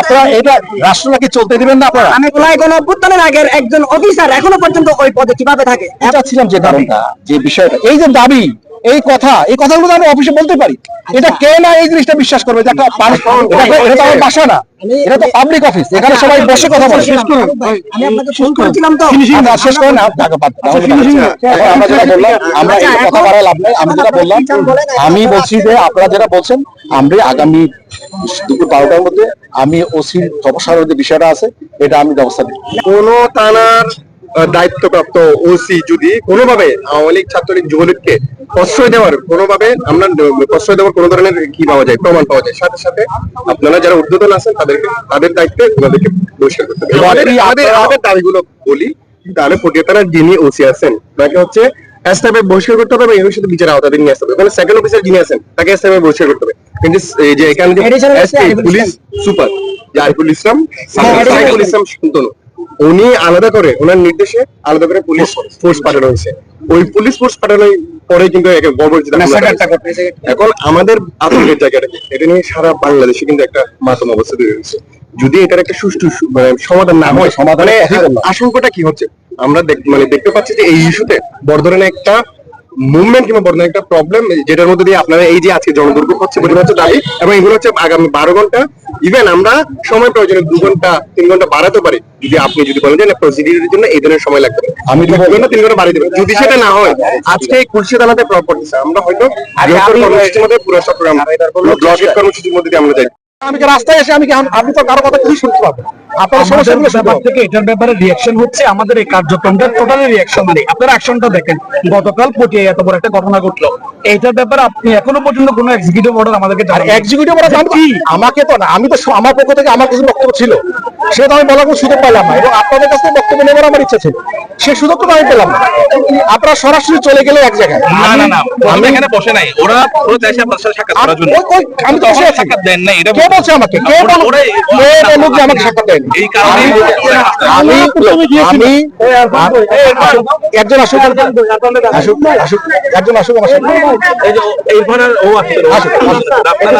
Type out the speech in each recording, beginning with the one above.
আপনারা এটা রাষ্ট্র নাকি চলতে দিবেন না আপনারা? আমি জুলাই কোন অভ্যুত্থানের আগের একজন অফিসার এখনও পর্যন্ত ওই পদে কীভাবে থাকে? এটা ছিলাম যে কারণটা যে বিষয়টা। এই যে দাবি এই কথা এই কথাগুলো আমি অফিসে বলতে পারি। এটা কে না এই জিনিসটা বিশ্বাস করবে? যে একটা এটা তো- আমার বাসা না। এটা তো পাবলিক অফিস এখানে সবাই বসে কথা বলে। আমি আপনাকে ফোন করেছিলাম তো। আচ্ছা, শেষ করে না ঢাকা বাদ দাও। এখন আমরা যেটা বললাম আমরা এই আচ্ছা, কথা বাড়ায় লাভ নেই আমি যেটা বললাম আমি বলছি যে আপনারা যেটা বলছেন আমরা আগামী দুপুর বারোটার মধ্যে আমি ওসি তপসারের যে বিষয়টা আছে এটা আমি ব্যবস্থা নিই কোন আহ, দায়িত্বপ্রাপ্ত ওসি যদি কোনোভাবে আওয়ামী লীগ ছাত্রলীগ যুবলীগকে প্রশ্রয় দেওয়ার কোনোভাবে আমরা প্রশ্রয় দেওয়ার কোনো ধরনের কি পাওয়া যায় প্রমাণ পাওয়া যায়? সাথে সাথে আপনারা যারা উদ্বোধন আছেন তাদেরকে তাদের দায়িত্বে ওনাদেরকে বহিষ্কার করতে হবে। আমাদের আমাদের আমাদের দাবিগুলো বলি তাহলে থানার যিনি ওসি আছেন তাকে হচ্ছে এসটাইপে বহিষ্কার করতে হবে এবং এর সাথে বিচার আওতাধীন নিয়ে আসতে হবে। ওখানে সেকেন্ড অফিসার যিনি আছেন তাকে এসটাইপে বহিষ্কার করতে হবে। কিন্তু এই যে এখানে যে পুলিশ সুপার যে আরিফুল ইসলাম হ্যাঁ, সাইফুল ইসলাম শান্তনু উনি আলাদা করে ওনার নির্দেশে আলাদা করে পুলিশ ফোর্স পাঠানো হয়েছে ওই পুলিশ ফোর্স পাঠানোর পরে কিন্তু হয়েছে। এখন আমাদের আতঙ্কের জায়গাটা এটা নিয়ে সারা বাংলাদেশে কিন্তু একটা মাতম অবস্থা তৈরি হয়েছে যদি এটার একটা সুষ্ঠু মানে সমাধান না হয় সমাধানের মানে। আশঙ্কাটা কি হচ্ছে আমরা মানে দেখতে পাচ্ছি যে এই ইস্যুতে বড় ধরনের একটা মুভমেন্ট কিংবা বড় একটা প্রবলেম যেটার মধ্যে দিয়ে আপনারা এই যে আজকে জনদুর্ভোগ হচ্ছে হচ্ছে দাবি এবং এগুলো হচ্ছে আগামী বারো ঘণ্টা ইভেন আমরা সময় প্রয়োজনে দু ঘণ্টা তিন ঘণ্টা বাড়াতে পারি। যদি আপনি যদি বলেন যে না প্রসিডিউরের জন্য এই ধরনের সময় লাগবে। আমি দু ঘণ্টা তিন ঘণ্টা বাড়িয়ে দেবেন। যদি সেটা না হয় আজকে এই কুলসি দানাতে প্রপার্টিস আমরা হয়তো বৃহত্তর কর্মসূচির মধ্যে পুরো চট্টগ্রাম ব্লকের কর্মসূচির মধ্যে দিয়ে আমরা যাই। আমি কি রাস্তায় এসে আমি কি আপনি তো কারও কথা কিছু শুনতে পারবেন আপনার থেকে এটার ব্যাপারে রিয়াকশন হচ্ছে আমাদের এই কার্যক্রমটা টোটালি আপনার অ্যাকশনটা দেখেন। গতকাল পটিয়ে এত বড় একটা ঘটনা ঘটলো। এইটার ব্যাপারে আপনি এখনও পর্যন্ত কোনো এক্সিকিউটিভ অর্ডার আমাদেরকে এক্সিকিউটিভ অর্ডার জানতো আমাকে তো না আমি তো আমার পক্ষ থেকে আমার কিছু বক্তব্য ছিল। সেটা আমি বলার কোনো সুযোগ পাইলাম না। এবং আপনাদের কাছে বক্তব্য নেবার আমার ইচ্ছা ছিল। সে সুযোগটা আমি পেলাম না আপনারা সরাসরি চলে গেলে এক জায়গায় না না না আমি এখানে বসে নাই ওরা চাইছে আপনার সাথে সাক্ষাৎ করার জন্য আমি তো বসে আছি। দেন না এটা কে বলছে আমাকে কে ওরা- কে বলুক যে আমাকে সাক্ষাৎ দেয়নি এই কারণে আমি আমি আমি একজন আসুক আসুক আসুক একজন আসুক আমার সাথে এই যে এই ধরনের ও আছে আসুক আপনারা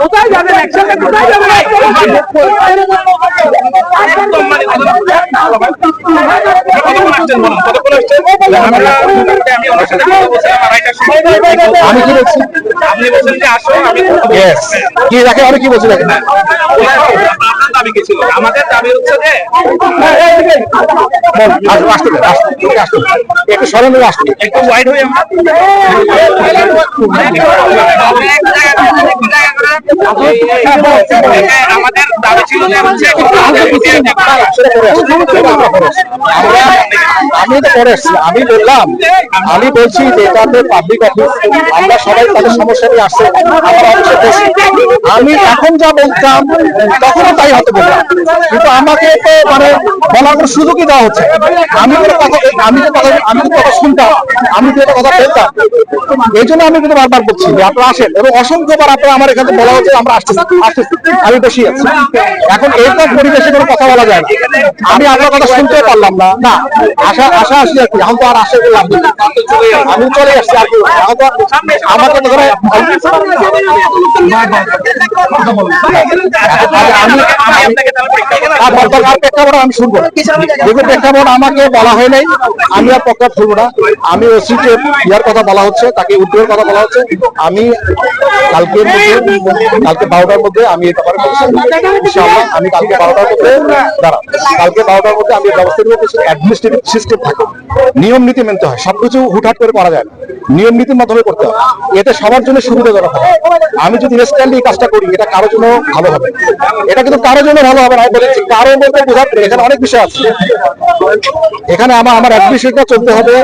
কোথায় যাবেন একসাথে কোথায় যাবেন আমি কি বলছি আপনি বলছেন যে আসো আমি কি দেখে আমি কি বলছি দেখেন আপনার দাবি কি ছিল? আমাদের দাবি হচ্ছে যে আসুন আসতে দেন, আসতে দেন, আসতে দেন। একটু স্মরণ আসতে একটু ওয়াইড হয়ে আমাদের দাবি ছিল যে হচ্ছে আমি তো আমি বললাম আমি বলছি যে এটাতে পাবলিক অফিস আমরা সবাই তাদের সমস্যা নিয়ে আসছে আমরা অফিসে বসি। আমি এখন যা বলতাম তখনও তাই হতে বললাম কিন্তু আমাকে তো মানে বলার কোনো সুযোগই দেওয়া হচ্ছে আমি কোনো কথা আমি তো কথা আমি তো কথা শুনতাম আমি তো এটা কথা বলতাম এই জন্য আমি কিন্তু বারবার বলছি যে আপনারা আসেন। এবং অসংখ্যবার আপনারা আমার এখানে বলা হচ্ছে আমরা আসতেছি আসতেছি। আমি বসি আছি। এখন এইরকম পরিবেশে কোনো কথা বলা যায় না। আমি আপনার কথা শুনতে পারলাম না। না আশা আশা আসি আর কি। এখন তো আর আশা করলাম না। আমি চলে আসছি আর কি। তো আমাকে তো ধরে আমি শুনব। প্রেক্ষাপট আমাকে বলা হয় নাই আমি আর শুনব না আমি ওসিকে ইয়ার কথা বলা হচ্ছে তাকে উদ্যোগের কথা বলা হচ্ছে আমি কালকের মধ্যে কালকে বারোটার মধ্যে আমি এটা ব্যাপারে ইনশাআল্লাহ আমি কালকে বারোটার মধ্যে দাঁড়ান কালকে বারোটার মধ্যে আমি ব্যবস্থা নিব কিছু অ্যাডমিনিস্ট্রেটিভ সিস্টেম থাকে নিয়ম নীতি মানতে হয় সবকিছু হুটহাট করে করা যায় না। নিয়ম নীতির মাধ্যমে করতে হয়। এতে সবার জন্য সুবিধাজনক হবে। আমি যদি ইনস্ট্যান্টলি এই কাজটা করি এটা কারোর জন্য ভালো হবে এটা কিন্তু কারোর জন্য ভালো হবে না আমি বলেছি কারও বলতে বোঝাতে এখানে অনেক বিষয় আছে। এখানে আমার আমার অ্যাডমিনিস্ট্রেটটা চলতে হবে।